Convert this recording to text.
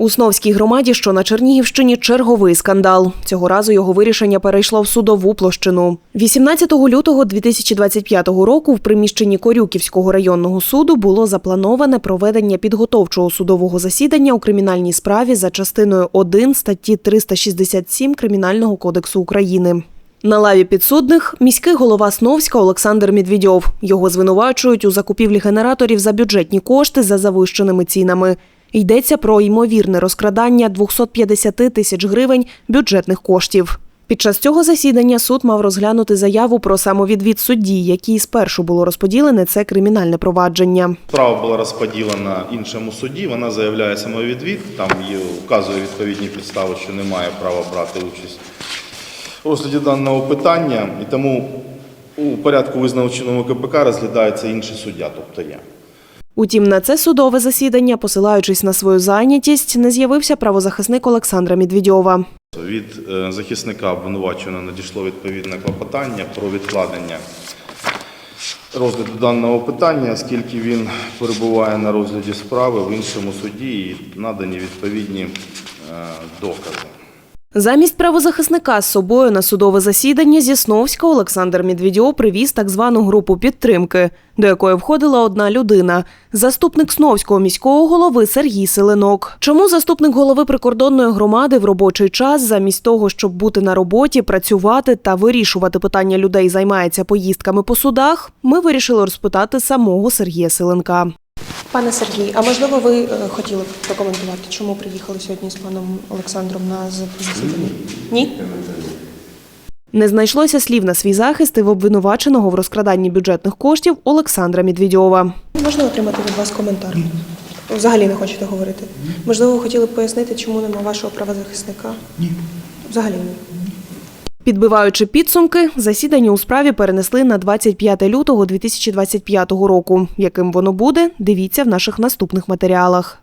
У Сновській громаді, що на Чернігівщині, черговий скандал. Цього разу його вирішення перейшло в судову площину. 18 лютого 2025 року в приміщенні Корюківського районного суду було заплановане проведення підготовчого судового засідання у кримінальній справі за частиною 1 статті 367 Кримінального кодексу України. На лаві підсудних міський голова Сновська Олександр Медведьов. Його звинувачують у закупівлі генераторів за бюджетні кошти за завищеними цінами. Йдеться про ймовірне розкрадання 250 тисяч гривень бюджетних коштів. Під час цього засідання суд мав розглянути заяву про самовідвід судді, якій спершу було розподілене це кримінальне провадження. Справа була розподілена іншому судді. Вона заявляє самовідвід, там є, вказує відповідні підстави, що не має права брати участь у розгляді даного питання, і тому у порядку визначеному КПК розглядається інший суддя, тобто я. Утім, на це судове засідання, посилаючись на свою зайнятість, не з'явився правозахисник Олександра Медведьова. Від е, захисника обвинуваченого надійшло відповідне клопотання про відкладення розгляду даного питання, оскільки він перебуває на розгляді справи в іншому суді і надані відповідні е, докази. Замість правозахисника з собою на судове засідання зі Сновська Олександр Медведьов привіз так звану групу підтримки, до якої входила одна людина – заступник Сновського міського голови Сергій Селенок. Чому заступник голови прикордонної громади в робочий час, замість того, щоб бути на роботі, працювати та вирішувати питання людей, займається поїздками по судах, ми вирішили розпитати самого Сергія Селенка. Пане Сергій, а можливо, ви е, хотіли б прокоментувати, чому приїхали сьогодні з паном Олександром на засідання? Ні? Не знайшлося слів на свій захист і в обвинуваченого в розкраданні бюджетних коштів Олександра Медведьова. Можна отримати від вас коментар? Взагалі не хочете говорити? Можливо, ви хотіли б пояснити, чому нема вашого правозахисника? Ні. Взагалі ні. Підбиваючи підсумки, засідання у справі перенесли на 25 лютого 2025 року. Яким воно буде, дивіться в наших наступних матеріалах.